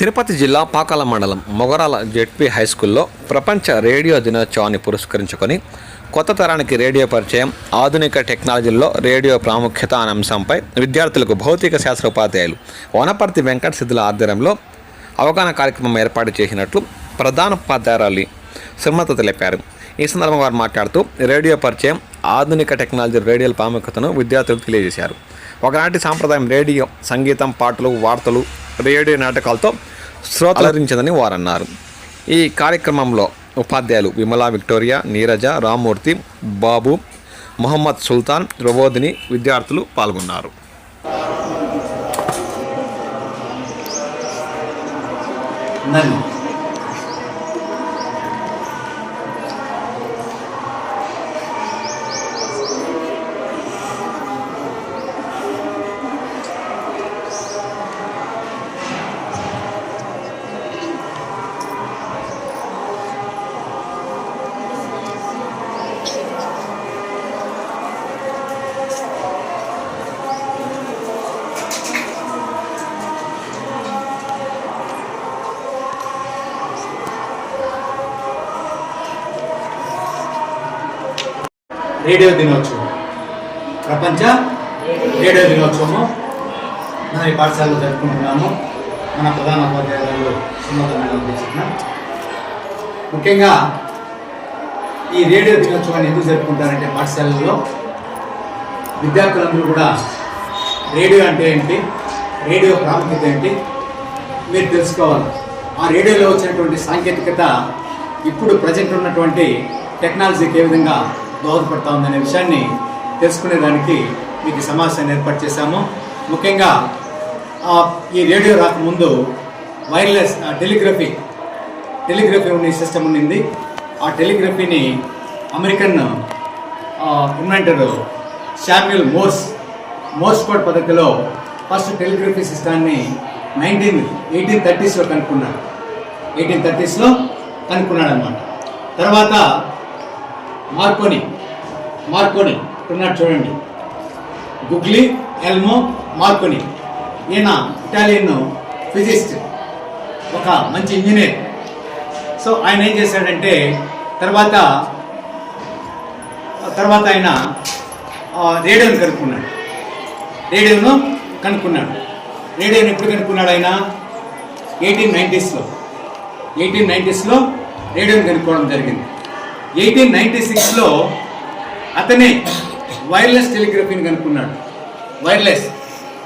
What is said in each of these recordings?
తిరుపతి జిల్లా పాకాల మండలం Mogarala ZP high స్కూల్లో ప్రపంచ రేడియో దినోత్సవాన్ని పురస్కరించుకొని కొత్త తరానికి రేడియో పరిచయం ఆధునిక టెక్నాలజీల్లో రేడియో ప్రాముఖ్యత అనే అంశంపై విద్యార్థులకు భౌతిక శాస్త్ర ఉపాధ్యాయులు వనపర్తి వెంకట సిద్ధుల ఆధ్వర్యంలో అవగాహన కార్యక్రమం ఏర్పాటు చేసినట్లు ప్రధాన ఉపాధ్యాయురాలి సుమత తెలిపారు. ఈ సందర్భంగా వారు మాట్లాడుతూ రేడియో పరిచయం ఆధునిక టెక్నాలజీ రేడియోల ప్రాముఖ్యతను విద్యార్థులకు తెలియజేశారు. ఒకనాటి సాంప్రదాయం రేడియో సంగీతం పాటలు వార్తలు రేడియో నాటకాలతో శ్రోతలరించిందని వారు అన్నారు ఈ కార్యక్రమంలో ఉపాధ్యాయులు విమలా విక్టోరియా నీరజ రామ్మూర్తి బాబు మొహమ్మద్ సుల్తాన్ ప్రబోధిని విద్యార్థులు పాల్గొన్నారు. నన్ను రేడియో దినోత్సవం. ప్రపంచ రేడియో దినోత్సవము. మన ఈ పాఠశాలలో జరుపుకుంటున్నాము. మన ప్రధాన ఉపాధ్యాయులు సుమత ముఖ్యంగా ఈ రేడియో దినోత్సవాన్ని ఎందుకు జరుపుకుంటారంటే పాఠశాలల్లో విద్యార్థులందరూ కూడా రేడియో అంటే ఏంటి? రేడియో ప్రాముఖ్యత ఏంటి? మీరు తెలుసుకోవాలి. ఆ రేడియోలో వచ్చినటువంటి సాంకేతికత ఇప్పుడు ప్రజెంట్ ఉన్నటువంటి టెక్నాలజీకి ఏ విధంగా దోహదపడతా ఉందనే విషయాన్ని తెలుసుకునేదానికి మీకు ఈ సమావేశాన్ని ఏర్పాటు చేశాము. ముఖ్యంగా ఈ రేడియో రాకముందు వైర్లెస్ టెలిగ్రఫీ టెలిగ్రఫీ ఉండే సిస్టమ్ ఉండింది. ఆ టెలిగ్రఫీని American inventor Samuel Morse Morse code పద్ధతిలో ఫస్ట్ టెలిగ్రఫీ సిస్టాన్ని నైన్టీన్ ఎయిటీన్ థర్టీస్లో కనుక్కున్నాడు ఎయిటీన్ థర్టీస్లో కనుక్కున్నాడు అనమాట తర్వాత మార్కోని మార్కొని ఉన్నాడు చూడండి. Guglielmo Marconi. ఈయన ఇటాలియన్ ఫిజిస్ట్ ఒక మంచి ఇంజనీర్. సో ఆయన ఏం చేశాడంటే తర్వాత తర్వాత ఆయన రేడియోని కనుక్కున్నాడు. రేడియోను కనుక్కున్నాడు. రేడియోని ఎప్పుడు కనుక్కున్నాడు ఆయన? ఎయిటీన్ నైంటీస్లో. ఎయిటీన్ నైంటీస్లో రేడియోని కనుక్కోవడం జరిగింది. ఎయిటీన్ నైంటీ సిక్స్లో అతనే వైర్లెస్ టెలిగ్రఫీని కనుక్కున్నాడు. వైర్లెస్.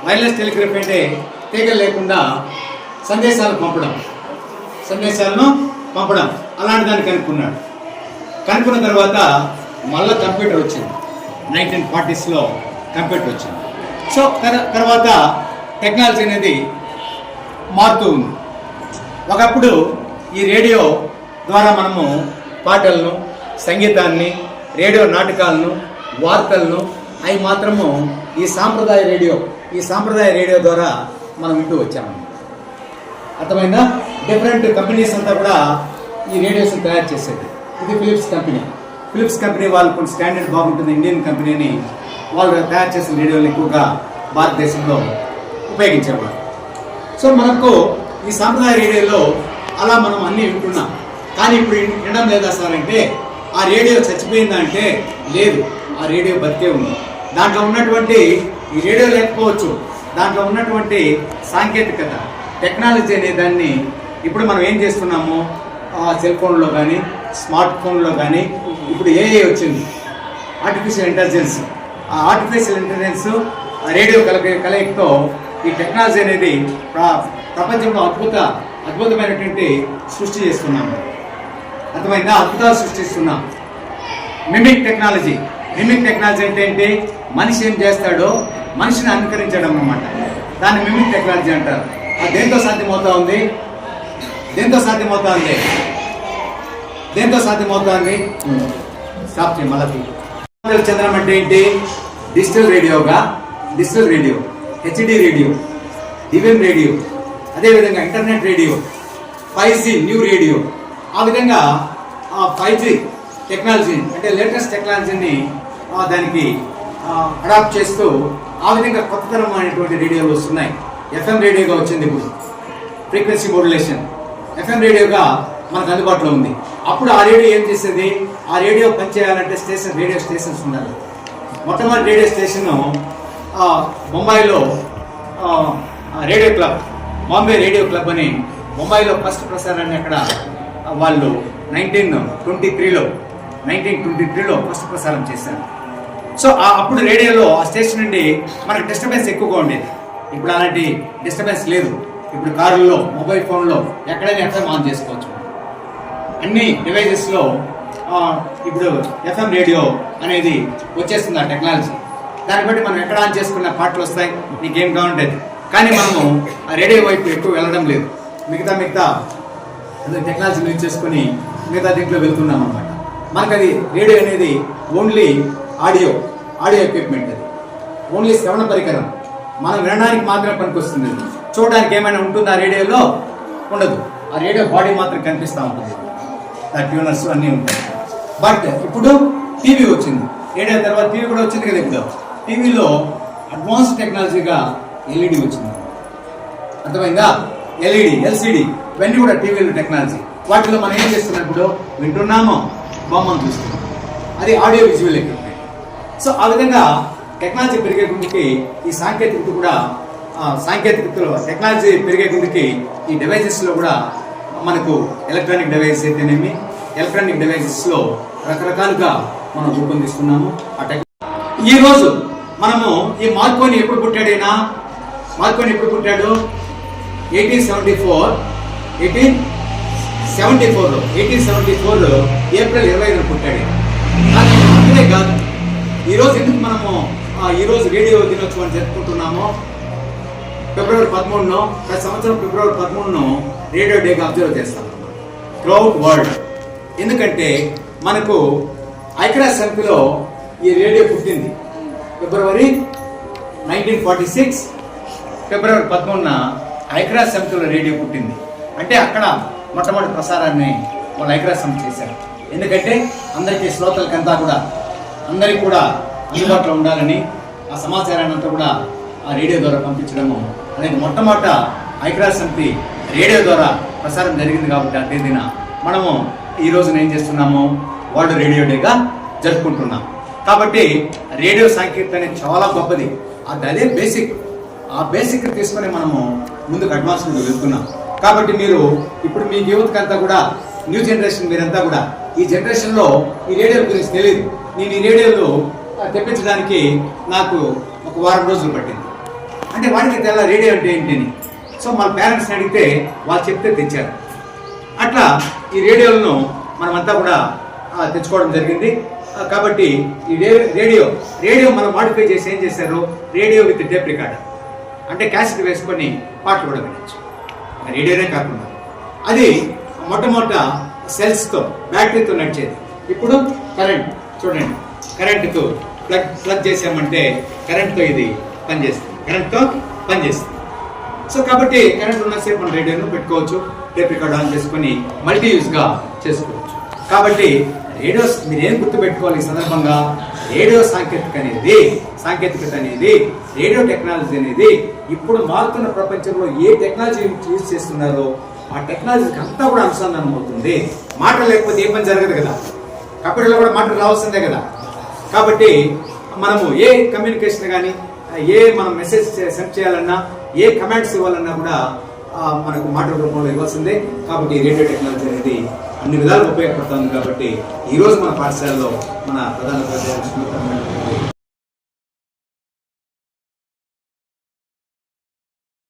వైర్లెస్ టెలిగ్రఫీ అంటే తీగలు లేకుండా సందేశాలు పంపడం. సందేశాలను పంపడం. అలాంటి దాన్ని కనుక్కున్నాడు. కనుక్కున్న తర్వాత మళ్ళీ కంప్యూటర్ వచ్చింది. నైన్టీన్ ఫార్టీస్లో కంప్యూటర్ వచ్చింది. సో తర్వాత టెక్నాలజీ అనేది మారుతూ ఉంది. ఒకప్పుడు ఈ రేడియో ద్వారా మనము పాటలను సంగీతాన్ని రేడియో నాటకాలను వార్తలను అవి మాత్రము ఈ సాంప్రదాయ రేడియో ఈ సాంప్రదాయ రేడియో ద్వారా మనం వింటూ వచ్చాము. అర్థమైందా? డిఫరెంట్ కంపెనీస్ అంతా కూడా ఈ రేడియోస్ని తయారు చేసేది. ఇది ఫిలిప్స్ కంపెనీ. ఫిలిప్స్ కంపెనీ వాళ్ళు కొన్ని స్టాండర్డ్ బాగుంటుంది ఇండియన్ కంపెనీని వాళ్ళు తయారు చేసిన రేడియోలు ఎక్కువగా భారతదేశంలో ఉపయోగించేవారు. సో మనకు ఈ సాంప్రదాయ రేడియోలో అలా మనం అన్నీ వింటున్నాం. కానీ ఇప్పుడు వినడం లేదా సార్ అంటే ఆ రేడియో చచ్చిపోయిందా అంటే లేదు ఆ రేడియో బతికే ఉంది. దాంట్లో ఉన్నటువంటి ఈ రేడియో లేకపోవచ్చు దాంట్లో ఉన్నటువంటి సాంకేతికత టెక్నాలజీ అనే దాన్ని ఇప్పుడు మనం ఏం చేస్తున్నాము? సెల్ఫోన్లో సెల్ ఫోన్లో కానీ స్మార్ట్ ఫోన్లో కానీ ఇప్పుడు ఏఐ వచ్చింది. ఆర్టిఫిషియల్ ఇంటెలిజెన్స్ ఆ ఆర్టిఫిషియల్ ఇంటెలిజెన్స్ ఆ రేడియో కలక కలయికతో ఈ టెక్నాలజీ అనేది ప్ర- ప్రపంచంలో అద్భుత అద్భుతమైనటువంటి సృష్టి చేస్తున్నాము. అర్థమైందా? అద్భుతాలు సృష్టిస్తున్నాం. Mimic technology. మిమిక్ టెక్నాలజీ అంటే ఏంటి? మనిషి ఏం చేస్తాడో మనిషిని అనుకరించడం అన్నమాట. దాన్ని మిమిక్ టెక్నాలజీ అంటారు. అది దేంతో సాధ్యమవుతా ఉంది? దేంతో సాధ్యమవుతా ఉంది? దేంతో సాధ్యమవుతుంది స్టాప్ చేయి మళ్ళీ చంద్రం అంటే ఏంటి? Digital రేడియోగా? Digital radio. HD radio. Divine radio. అదేవిధంగా internet radio. Five G new radio. ఆ విధంగా ఫైవ్ జీ టెక్నాలజీ అంటే లేటెస్ట్ టెక్నాలజీని దానికి అడాప్ట్ చేస్తూ ఆ విధంగా కొత్త తరం రేడియోలు వస్తున్నాయి. ఎఫ్ఎం రేడియోగా వచ్చింది ఇప్పుడు. ఫ్రీక్వెన్సీ మోడ్యులేషన్ ఎఫ్ఎం రేడియోగా మనకు అందుబాటులో ఉంది. అప్పుడు ఆ రేడియో ఏం చేసేది? ఆ రేడియో పనిచేయాలంటే స్టేషన్ రేడియో స్టేషన్స్ ఉండాలి. మొట్టమొదటి రేడియో స్టేషన్ బొంబాయిలో radio club Bombay radio club అని బొంబాయిలో ఫస్ట్ ప్రసారాన్ని అక్కడ వాళ్ళు నైన్టీన్ ట్వంటీ త్రీలో నైన్టీన్ ట్వంటీ త్రీలో ఫస్ట్ ప్రసారం చేశారు. సో ఆ- అప్పుడు రేడియోలో ఆ స్టేషన్ నుండి మనకు డిస్టర్బెన్స్ ఎక్కువగా ఉండేది. ఇప్పుడు అలాంటి డిస్టర్బెన్స్ లేదు. ఇప్పుడు కారుల్లో మొబైల్ ఫోన్లో ఎక్కడైనా ఎఫ్ఎం ఆన్ చేసుకోవచ్చు. అన్ని డివైజెస్లో ఇప్పుడు ఎఫ్ఎం రేడియో అనేది వచ్చేస్తుంది ఆ టెక్నాలజీ దాన్ని బట్టి మనం ఎక్కడ ఆన్ చేసుకున్న పాటలు వస్తాయి నీకేం కావాలంటే కానీ మనము ఆ రేడియో వైపు ఎక్కువ వెళ్ళడం లేదు. మిగతా మిగతా టెక్నాలజీని యూజ్ చేసుకుని మిగతా దీంట్లో వెళ్తున్నాం అనమాట మనకు అది రేడియో అనేది ఓన్లీ ఆడియో ఆడియో ఎక్విప్మెంట్ అది. ఓన్లీ శ్రవణ పరికరం. మనం వినడానికి మాత్రమే పనికొస్తుంది అది. చూడడానికి ఏమైనా ఉంటుందా ఆ రేడియోలో ఉండదు. ఆ రేడియో బాడీ మాత్రం కనిపిస్తూ ఉంటుంది. ఆ ట్యూనర్స్ అన్నీ ఉంటాయి. బట్ ఇప్పుడు టీవీ వచ్చింది. రేడియో తర్వాత టీవీ కూడా వచ్చింది కదా ఇప్పుడు. టీవీలో అడ్వాన్స్ టెక్నాలజీగా ఎల్ఈడి వచ్చింది. అర్థమైందా? ఎల్ఈడి ఎల్సిడి ఇవన్నీ కూడా టీవీలు టెక్నాలజీ. వాటిలో మనం ఏం చేస్తున్నాం ఇప్పుడు? వింటున్నామో? బొమ్మను చూస్తున్నాం. అది ఆడియో విజువల్ ఎక్విప్మెంట్. సో ఆ విధంగా టెక్నాలజీ పెరిగే గుండికి ఈ సాంకేతికత కూడా సాంకేతికతలో టెక్నాలజీ పెరిగే గుండికి ఈ డివైజెస్లో కూడా మనకు ఎలక్ట్రానిక్ డివైస్ అయితేనేమి ఎలక్ట్రానిక్ డివైజెస్లో రకరకాలుగా మనం రూపొందిస్తున్నాము. ఆ టెక్ ఈ రోజు మనము ఈ మార్కోని ఎప్పుడు పుట్టాడైనా? మార్కోని ఎప్పుడు పుట్టాడు? Eighteen seventy four eighteen seventy ఫోర్లో ఎయిటీన్ సెవెంటీ ఫోర్లో ఏప్రిల్ ఇరవై ఐదున పుట్టాడు అంతే కాదు. ఈరోజు ఎందుకు మనము ఈరోజు రేడియో దినోత్సవం జరుపుకుంటున్నామో? ఫిబ్రవరి పదమూడును ప్రతి సంవత్సరం ఫిబ్రవరి పదమూడును రేడియో డేగా అబ్జర్వ్ చేస్తాం. Throughout world. ఎందుకంటే మనకు ఐక్యరాజ్య సమితిలో ఈ రేడియో పుట్టింది. February nineteen forty six February పదమూడున ఐక్యరాజ్య సమితిలో రేడియో పుట్టింది. అంటే అక్కడ మొట్టమొదటి ప్రసారాన్ని వాళ్ళు ఐక్యరాజ్య చేశారు. ఎందుకంటే అందరికీ శ్రోతలకంతా కూడా అందరికీ కూడా అందుబాటులో ఉండాలని ఆ సమాచారాన్ని అంతా కూడా ఆ రేడియో ద్వారా పంపించడము అనేది మొట్టమొదట ఐక్యరాజ్య సమితి రేడియో ద్వారా ప్రసారం జరిగింది కాబట్టి ఆ తేదీన మనము ఈ రోజున ఏం చేస్తున్నాము? వరల్డ్ రేడియో డేగా జరుపుకుంటున్నాం. కాబట్టి రేడియో సాంకేతికత అనేది చాలా గొప్పది. అది అదే బేసిక్. ఆ బేసిక్ తీసుకొని మనము ముందుకు అడ్వాన్స్మెంట్ వెళ్తున్నాం. కాబట్టి మీరు ఇప్పుడు మీ యూత్ అంతా కూడా న్యూ జనరేషన్ మీరంతా కూడా ఈ జనరేషన్లో ఈ రేడియో గురించి తెలియదు నేను ఈ రేడియోలు తెప్పించడానికి నాకు ఒక వారం రోజులు పట్టింది. అంటే వాడికి తెల్ల రేడియో అంటే ఏంటని. సో మన పేరెంట్స్ని అడిగితే వాళ్ళు చెప్తే తెచ్చారు. అట్లా ఈ రేడియోలను మనమంతా కూడా తెచ్చుకోవడం జరిగింది. కాబట్టి ఈ రే- రేడియో రేడియో మనం మాడిఫై చేసి ఏం చేశారు? Radio with tape recorder. అంటే క్యాసెట్ వేసుకొని పాటలు కూడా వినొచ్చు. రేడియోనే కాకుండా. అది మొట్టమొదట సెల్స్తో బ్యాటరీతో నడిచేది. ఇప్పుడు కరెంట్ చూడండి. కరెంటుతో ప్లగ్ ప్లగ్ చేసామంటే కరెంట్తో ఇది పనిచేస్తుంది. కరెంట్తో పనిచేస్తుంది. సో కాబట్టి కరెంట్ ఉన్నసేపు మనం రేడియోను పెట్టుకోవచ్చు టేప్ రికార్డ్ ఆన్ చేసుకొని మల్టీ యూస్గా చేసుకోవచ్చు. కాబట్టి రేడియోస్ మీరు ఏం గుర్తుపెట్టుకోవాలి ఈ సందర్భంగా? రేడియో సాంకేతిక అనేది సాంకేతికత అనేది రేడియో టెక్నాలజీ అనేది ఇప్పుడు మారుతున్న ప్రపంచంలో ఏ టెక్నాలజీ యూజ్ చేస్తున్నారో ఆ టెక్నాలజీకి అంతా కూడా అనుసంధానం అవుతుంది. మాట లేకపోతే ఏ పని జరగదు కదా? కంప్యూటర్లో కూడా మాటలు రావాల్సిందే కదా? కాబట్టి మనము ఏ కమ్యూనికేషన్ కానీ ఏ మనం మెసేజ్ సెండ్ చేయాలన్నా ఏ కమెంట్స్ ఇవ్వాలన్నా కూడా మనకు మాటల రూపంలో ఇవ్వాల్సిందే. కాబట్టి రేడియో టెక్నాలజీ అనేది అన్ని విధాలుగా ఉపయోగపడుతుంది కాబట్టి ఈ రోజు మన పాఠశాలలో మన ప్రధాన ఉపాధ్యాయులు